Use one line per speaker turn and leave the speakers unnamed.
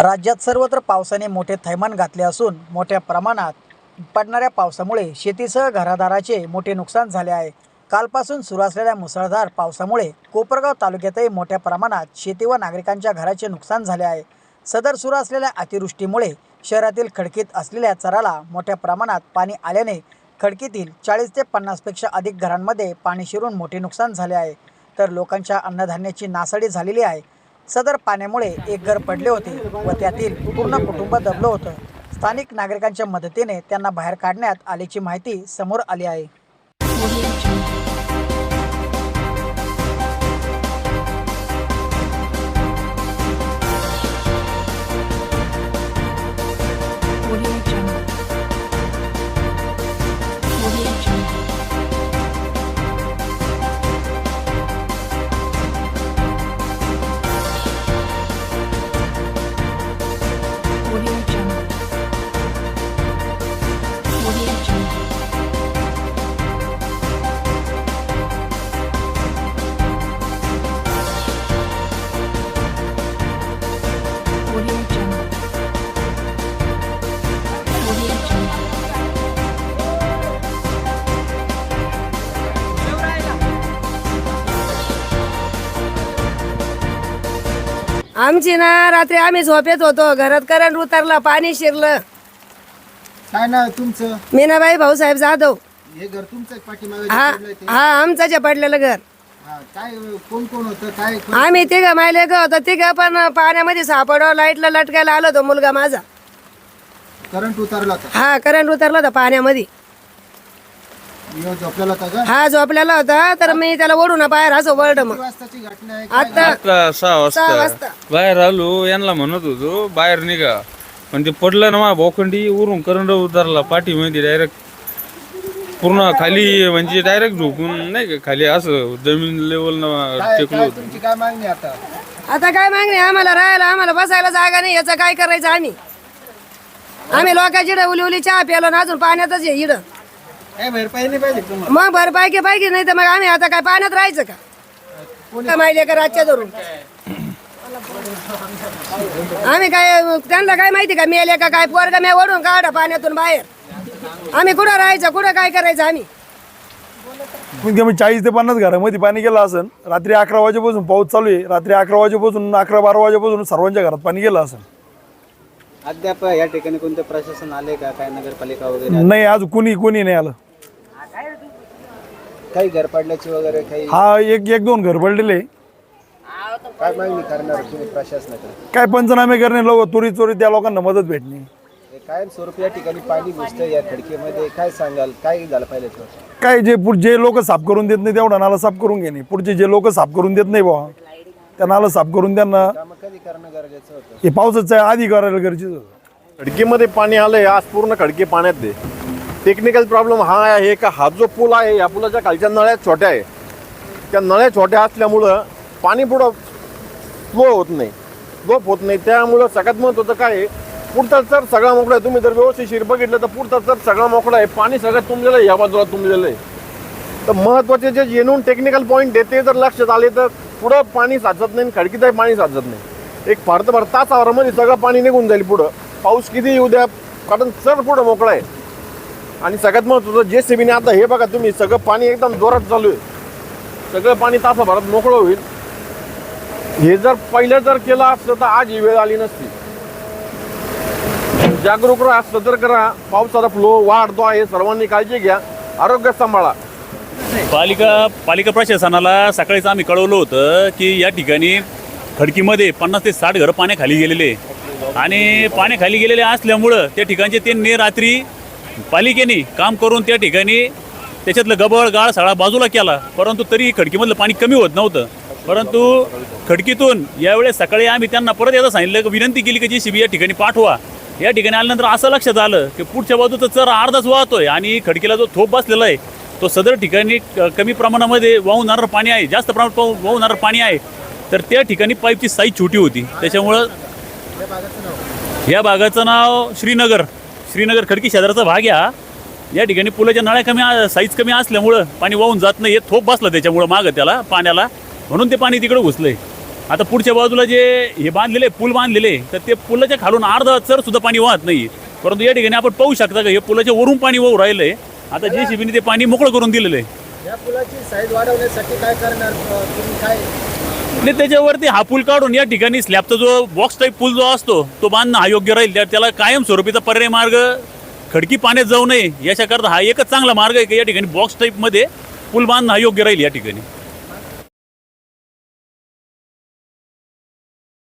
राज्यात सर्वत्र पावसाने मोठे थैमान घातले असून मोठ्या प्रमाणात पडणाऱ्या पावसामुळे शेतीसह घरादाराचे मोठे नुकसान झाले आहे. कालपासून सुरू असलेल्या मुसळधार पावसामुळे कोपरगाव तालुक्यातही मोठ्या प्रमाणात शेती व नागरिकांच्या घराचे नुकसान झाले आहे. सदर सुरू असलेल्या अतिवृष्टीमुळे शहरातील खडकीत असलेल्या चराला मोठ्या प्रमाणात पाणी आल्याने खडकीतील चाळीस ते पन्नासपेक्षा अधिक घरांमध्ये पाणी शिरून मोठे नुकसान झाले आहे. तर लोकांच्या अन्नधान्याची नासाडी झालेली आहे. सदर पाण्यामुळे एक घर पडले होते व त्यातील पूर्ण कुटुंब दबलं होतं. स्थानिक नागरिकांच्या मदतीने त्यांना बाहेर काढण्यात आल्याची माहिती समोर आली आहे.
आमची ना रात्री आम्ही झोपेत होतो. घरात करंट उतरला पाणी शिरलं.
काय नाव तुमचं?
मीनाबाई भाऊसाहेब जाधव.
हे घर तुमचं पाठीमागे
हा? हा आमचं जे पडलेलं घर.
हा, काय कोण कोण होतं? काय कोण-
आम्ही तिघ मायले ग होतो. तिघ पण पाण्यामध्ये सापडो लाईटला लटकायला आलो होतो मुलगा माझा.
करंट उतरला होता.
हा करंट उतरला होता पाण्यामध्ये.
यो झोपलेला होता का?
हा झोपलेला होता तर मी त्याला ओढून बाहेर असं वरड मग.
किती वाजताची घटना आहे? काय
आता
आता सहा वाजता. बाहेर आलो यांना म्हणत होतो बाहेर निघा. पण ते पडलं ना मा भोखंडी उरून करंट उतरला पाठीमध्ये डायरेक्ट पूर्ण खाली म्हणजे डायरेक्ट झोपून नाही का खाली असं जमीन लेवल
काय
टेकलो
काय
होतो.
तुमची काय मागणी आहे आता?
आता काय मागणी आम्हाला राहायला आम्हाला बसायला जागा नाही याचं काय करायचं आम्ही? आम्ही लोकांची इडं उली उली चहा प्यालो ना अजून पाण्यातच आहे इडं
काय भरपाई नाही पाहिजे तुम्हाला?
मग भरपाई की पाहिजे नाही तर मग आम्ही आता काय पाण्यात राहायचं का? का माहिले का रातच्या धरून आम्ही काय त्यांना काय माहिती का मेले का काय पोरगा मी ओढून काढा पाण्यातून बाहेर. आम्ही कुठं राहायचं कुठं काय करायचं आम्ही?
कमीत कमी चाळीस ते पन्नास घरामध्ये पाणी गेलं असेल रात्री अकरा वाजेपासून पाऊस चालू आहे रात्री अकरा वाजेपासून अकरा बारा वाजेपासून सर्वांच्या घरात पाणी गेलं असेल
अद्याप या ठिकाणी कोणते प्रशासन आले का? काय नगरपालिका वगैरे
नाही आज कुणी कुणी नाही आलं.
काही घर पडल्याची वगैरे काही
हा एक एक दोन घर पडलेले.
काय मागणी करणार तुम्ही प्रशासनाकडे?
काय पंचनामे करणे लोक चोरी चोरी त्या लोकांना मदत भेटणे.
हे या ठिकाणी पाणी घुसतं या खडकीमध्ये. काय सांगाल? काय झालं पाहिजे?
काय जे पुढ जे लोक साफ करून देत नाही तेवढा नाला साफ करून घेणे. पुढचे जे लोक साफ करून देत नाही बाबा त्या नाला साफ करून त्यांना
कामं कधी करणं गरजेचं होतं?
हे पावसाचं आधी करायला गरजेचं होतं.
खडकीमध्ये पाणी आलंय आज पूर्ण खडकी पाण्यात दे टेक्निकल प्रॉब्लेम हा आहे का हा जो पूल आहे या पुलाच्या खालच्या नळ्या छोट्या आहे. त्या नळ्या छोट्या असल्यामुळं पाणी पुढं फ्लो होत नाही. फ्लो होत नाही. त्यामुळं सगळ्यात महत्त्वाचं काय आहे? पुढचा चर सगळा मोकळा आहे. तुम्ही जर व्यवस्थित बघितलं तर पुढचा चर सगळा मोकळा आहे. पाणी सगळं तुंबलेलं आहे. या बाजूला तुंबलेलं आहे. तर महत्त्वाचे जे जेणून टेक्निकल पॉईंट आहे ते जर लक्षात आले तर पुढं पाणी साचत नाही आणि खडकीतही पाणी साचत नाही. एक फार तर तासावरामध्ये सगळं पाणी निघून जाईल पुढं. पाऊस किती येऊ द्या कारण चर पुढं मोकळा आहे. आणि सगळ्यात महत्त्वाचं जे सीबीने आता हे बघा तुम्ही सगळं पाणी एकदम जोरात चालू आहे. सगळं पाणी तासाभरात मोकळं होईल. हे जर पहिलं जर केलं असतं तर आज ही वेळ आली नसती. जागरूक राहा सतर्क राहा. पावसाचा फ्लो वाढतो आहे. सर्वांनी काळजी घ्या. आरोग्य सांभाळा.
पालिका पालिका प्रशासनाला सकाळीच आम्ही कळवलं होतं की या ठिकाणी खडकीमध्ये पन्नास ते साठ घरं पाण्याखाली गेलेले आणि पाण्याखाली गेलेले असल्यामुळं त्या ठिकाणचे त्यांनी रात्री पालिकेने काम करून त्या ठिकाणी त्याच्यातलं गबळ गाळ सगळा बाजूला केला. परंतु तरी खडकीमधलं पाणी कमी होत नव्हतं. परंतु खडकीतून यावेळेस सकाळी आम्ही त्यांना परत एकदा सांगितलं की विनंती केली की जी सी बी या ठिकाणी पाठवा. या ठिकाणी आल्यानंतर असं लक्षात आलं की पुढच्या बाजूचा चर अर्धाच वाहतोय आणि खडकीला जो थोप बसलेला आहे तो सदर ठिकाणी कमी प्रमाणामध्ये वाहून जाणारं पाणी आहे जास्त प्रमाणात पाहू- वाहून जाणारं पाणी आहे. तर त्या ठिकाणी पाईपची साईज छोटी होती. त्याच्यामुळं या भागाचं नाव श्रीनगर. श्रीनगर खडकी शेजारचा भाग या या ठिकाणी पुलाच्या नळ्या कमी साईज कमी असल्यामुळं पाणी वाहून जात नाही. हे थोप बसला त्याच्यामुळं मागं त्याला पाण्याला. म्हणून ते पाणी तिकडे घुसलंय. आता पुढच्या बाजूला जे हे बांधलेले पूल बांधलेले तर ते पुलाच्या खालून अर्धा चर सुद्धा पाणी वाहत नाही. परंतु या ठिकाणी आपण पाहू शकता का हे पुलाच्या वरून पाणी वाहू राहिलंय. आता जे शिबीने ते पाणी मोकळं करून दिलेलं आहे
या पुलाची साईज वाढवण्यासाठी काय करणार? अ, तुम्ही काय?
आणि त्याच्यावरती हा पूल काढून या ठिकाणी स्लॅबचा जो बॉक्स टाईप पूल जो असतो तो बांधणं हा योग्य राहील. त्या- त्याला कायम स्वरूपीचा पर्याय मार्ग खडकी पाण्यात जाऊ नये याच्याकरता हा एकच चांगला मार्ग आहे की या ठिकाणी बॉक्स टाईपमध्ये पूल बांधणं हा योग्य राहील या ठिकाणी.